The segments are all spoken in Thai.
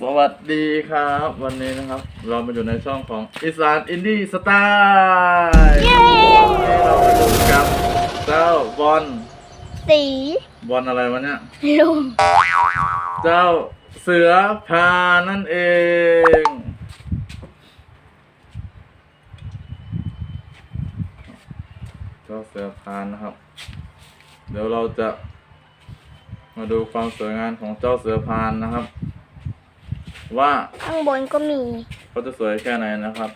สวัสดีครับ วันนี้นะครับ เรามาอยู่ในช่องของอีสานอินดี้สไตล์วันนี้เรามาอยู่กับเจ้าบอลสีบอลอะไรวะเนี่ยลุงเจ้าเสือพานั่นเอง เจ้าเสือพานนะครับ เดี๋ยวเราจะมาดูความสวยงามของเจ้าเสือพานนะครับ ว่าข้างบนก็มีเขาจะสวยแค่ไหนนะครับ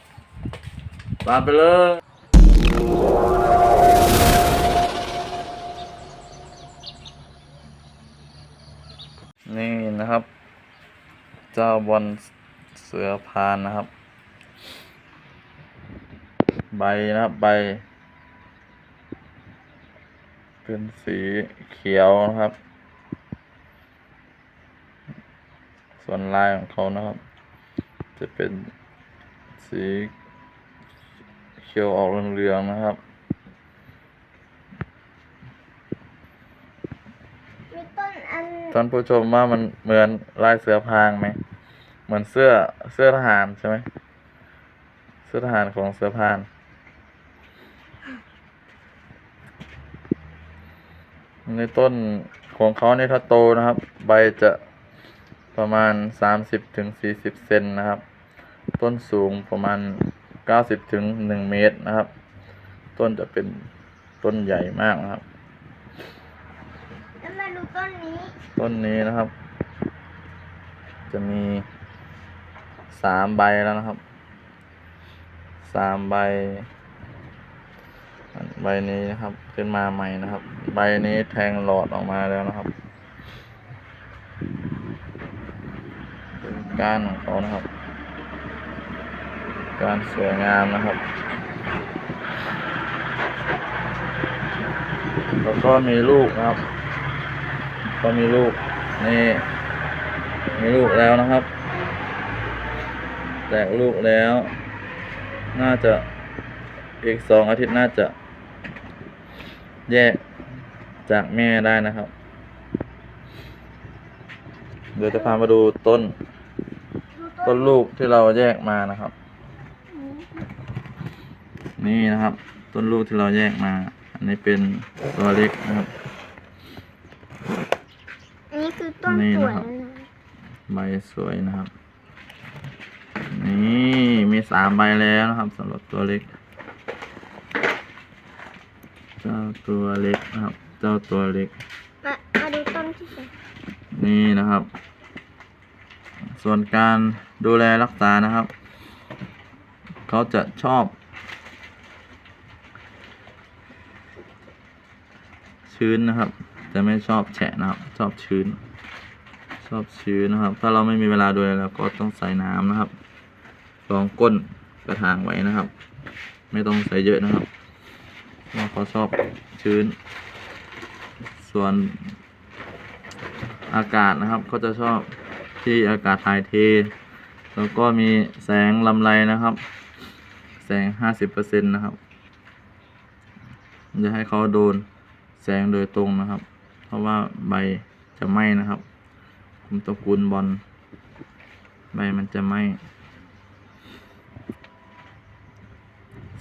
ตามไปเลยนี่นะครับ เจ้าบอลเสือพานนะครับ ใบนะครับใบ เป็นสีเขียวนะครับ ส่วนลายของเขานะครับ จะเป็นสีเขียวออกเหลืองๆนะครับมีต้นอันท่านผู้ชมว่ามันเหมือนลายเสือพรางไหม เหมือนเสื้อเสื้อทหารใช่ไหม เสื้อทหารของเสือพรานในต้นของเขาในยถ้าโตนะครับ ใบจะ ประมาณสามสิบถึงสี่สิบเซนนะครับ ต้นสูงประมาณเก้าสิบถึงหนึ่งเมตรนะครับ ต้นจะเป็นต้นใหญ่มากนะครับ แล้วมาดูต้นนี้ ต้นนี้นะครับ จะมีสามใบแล้วนะครับสามใบอันใบนี้นะครับขึ้นมาใหม่นะครับ ใบนี้แทงหลอดออกมาแล้วนะครับเป็น กานของเขานะครับ การสวยงามนะครับ แล้วก็มีลูกนะครับ ก็มีลูกนี่มีลูกแล้วนะครับ แตกลูกแล้ว น่าจะอีกสองอาทิตย์น่าจะ แยกจากแม่ได้นะครับ เดี๋ยวจะพามาดูต้น ต้นลูกที่เราแยกมานะครับ นี่นะครับ ต้นลูกที่เราแยกมา อันนี้เป็นตัวเล็กนะครับ อันนี้คือต้นนี่สนะวยครับนะใบสวยนะครับ นี่มีสามใบแล้วนะครับสำหรับตัวเล็ก เจ้าตัวเล็กนะครับ เจ้าตัวเล็ก มามาดูต้นที่สองนี่นะครับ ส่วนการ ดูแลรักษานะครับ เขาจะชอบ ชื้นนะครับ จะไม่ชอบแฉะนะครับ ชอบชื้น ชอบชื้นนะครับ ถ้าเราไม่มีเวลาดูแลเราก็ต้องใส่น้ำนะครับรองก้นกระถางไว้นะครับ ไม่ต้องใส่เยอะนะครับเพราะเขาชอบชื้น ส่วนอากาศนะครับเขาจะชอบที่อากาศถ่ายเท แล้วก็มีแสงลำไรนะครับ แสงห้าสิบเปอร์เซ็นต์นะครับอย่าให้เขาโดนแสงโดยตรงนะครับ เพราะว่าใบจะไหม้นะครับคุมตระกูลบอลใบมันจะไหม้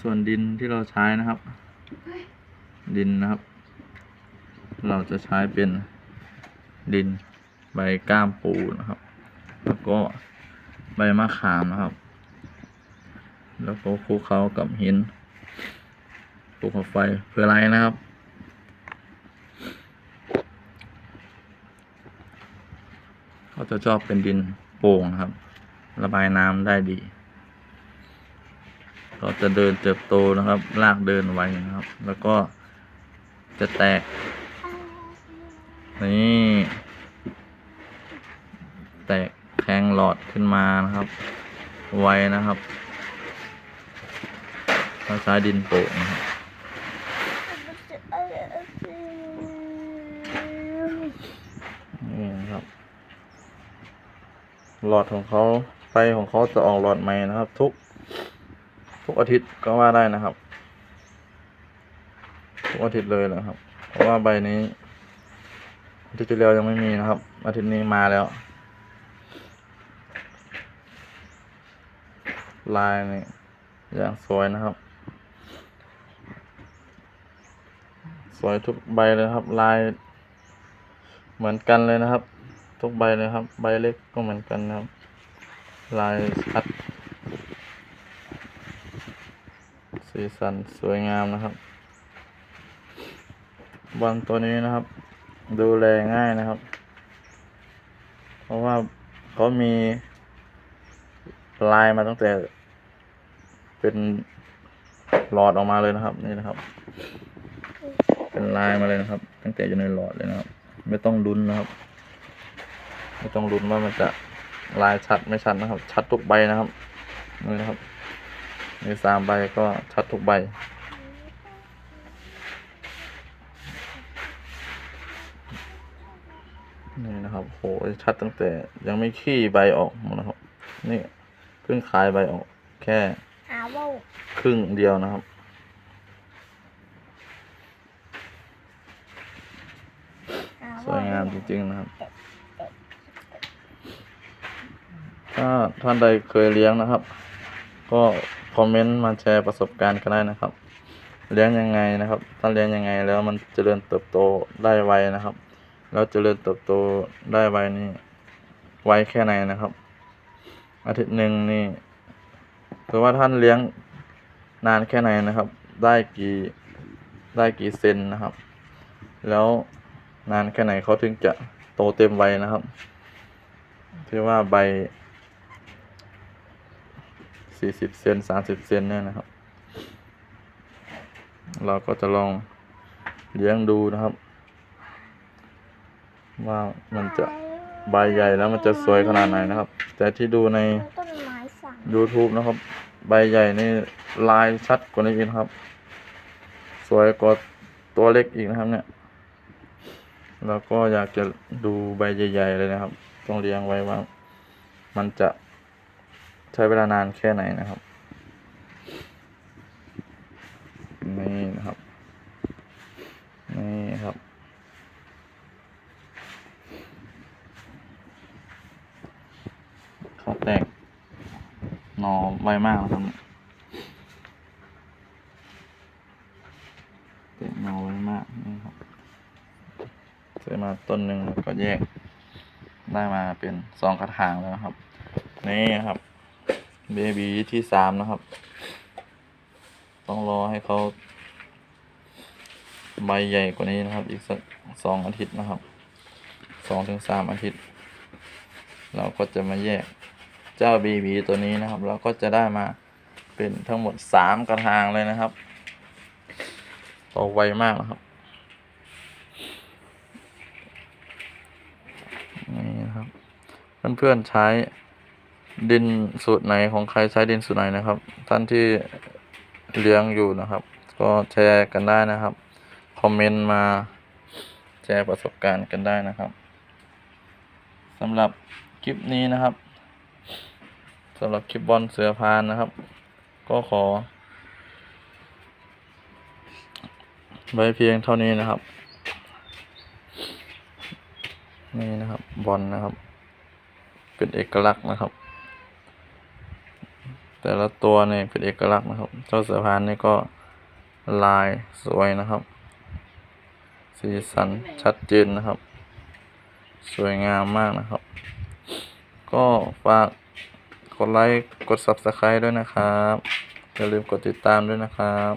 ส่วนดินที่เราใช้นะครับ ดินนะครับ เราจะใช้เป็นดินใบก้ามปูนะครับ แล้วก็ ใบมะขามนะครับ แล้วก็คลุกเคล้ากับหินภูเขาไฟเพื่ออะไรนะครับเขาจะชอบเป็นดินโป่งนะครับ ระบายน้ำได้ดี ก็จะเดินเติบโตนะครับรากเดินไวนะครับ แล้วก็จะแตก นี่ แตก หลอดขึ้นมานะครับ ไว้นะครับเราใช้ดินโป่งนะครับนี่นะครับ หลอดของเขาไฟของเขาจะออกหลอดใหม่นะครับ ทุก ทุกอาทิตย์ก็ว่าได้นะครับ ทุกอาทิตย์เลยนะครับ เพราะว่าใบนี้อาทิตย์ที่แล้วยังไม่มีนะครับ อาทิตย์นี้มาแล้ว ลายนี่อย่างสวยนะครับ สวยทุกใบเลยครับ ลาย เหมือนกันเลยนะครับ ทุกใบเลยครับ ใบเล็กก็เหมือนกันนะครับ ลายชัดสีสันสวยงามนะครับบอลตัวนี้นะครับ ดูแลง่ายนะครับ เพราะว่าเขามีลายมาตั้งแต่ เป็นหลอดออกมาเลยนะครับ นี่นะครับ เป็นลายมาเลยนะครับ ตั้งแต่อยู่ในหลอดเลยนะครับ ไม่ต้องลุ้นนะครับ ไม่ต้องลุ้นว่ามันจะลายชัดไม่ชัดนะครับ ชัดทุกใบนะครับนี่นะครับมีสามใบก็ชัดทุกใบนี่นะครับโหชัดตั้งแต่ยังไม่ขี้ใบออกนะครับ นี่เพิ่งคลายใบออกแค่ หาว่าวครึ่งเดียวนะครับหาสว่าวยงามจริงๆนะครับ ถ้าท่านใดเคยเลี้ยงนะครับ ก็คอมเมนต์มาแชร์ประสบการณ์กันได้นะครับ เลี้ยงยังไงนะครับ ถ้าเลี้ยงยังไงแล้วมันเจริญเติบโตได้ไวนะครับ แล้วเจริญเติบโตได้ไวนี่ไวแค่ไหนนะครับ อาทิตย์หนึ่งนี่ หรือว่าท่านเลี้ยงนานแค่ไหนนะครับ ได้กี่ได้กี่เซนนะครับ แล้วนานแค่ไหนเขาถึงจะโตเต็มวัยนะครับที่ว่าใบสี่สิบเซนสามสิบเซนเนี่ยนะครับ เราก็จะลองเลี้ยงดูนะครับ ว่ามันจะใบใหญ่แล้วมันจะสวยขนาดไหนนะครับ แต่ที่ดูใน YouTube นะครับ ใบใหญ่นี่ลายชัดกว่านี้อีกนะครับ สวยกว่าตัวเล็กอีกนะครับ เนี่ยแล้วก็อยากจะดูใบใหญ่ๆเลยนะครับ ต้องเรียงไว้ว่า มันจะใช้เวลานานแค่ไหนนะครับ นี่นะครับ นี่ครับ เขาแตก หนอ ไวมากนะครับเตะหนอไวมากนี่ครับซื้อมาต้นหนึ่งแล้วก็แยก ได้มาเป็นสองกระถางแล้วครับ นี่ครับเบบีที่สามนะครับ ต้องรอให้เขาใบใหญ่กว่านี้นะครับ อีกสักสองอาทิตย์นะครับสองถึงสามอาทิตย์ เราก็จะมาแยก เจ้าบีบีตัวนี้นะครับ เราก็จะได้มาเป็นทั้งหมดสามกระถางเลยนะครับโตไวมากนะครับนี่นะครับเพื่อนๆใช้ดินสูตรไหนของใครใช้ดินสูตรไหนนะครับ ท่านที่เลี้ยงอยู่นะครับ ก็แชร์กันได้นะครับ คอมเมนต์มาแชร์ประสบการณ์กันได้นะครับสำหรับคลิปนี้นะครับ สำหรับคลิปบอลเสือพานนะครับ ก็ขอไว้เพียงเท่านี้นะครับ นี่นะครับบอลนะครับ เป็นเอกลักษณ์นะครับ แต่ละตัวเนี่ยเป็นเอกลักษณ์นะครับ เจ้าเสือพานนี่ก็ลายสวยนะครับ สีสันชัดเจนนะครับ สวยงามมากนะครับ ก็ฝาก กดไลค์ กด subscribe ด้วยนะครับ อย่าลืมกดติดตามด้วยนะครับ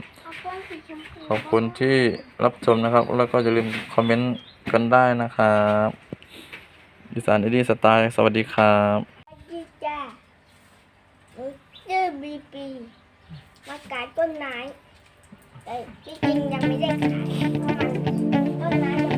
ขอบคุณที่รับชมนะครับ แล้วก็อย่าลืมคอมเมนต์กันได้นะครับอีสานเอดีสไตล์สวัสดีครับสวัสดีจ้าหนูชื่อบีปีมาขายต้นไม้แต่ที่จริงยังไม่ได้ขายเพราะมันต้นไม้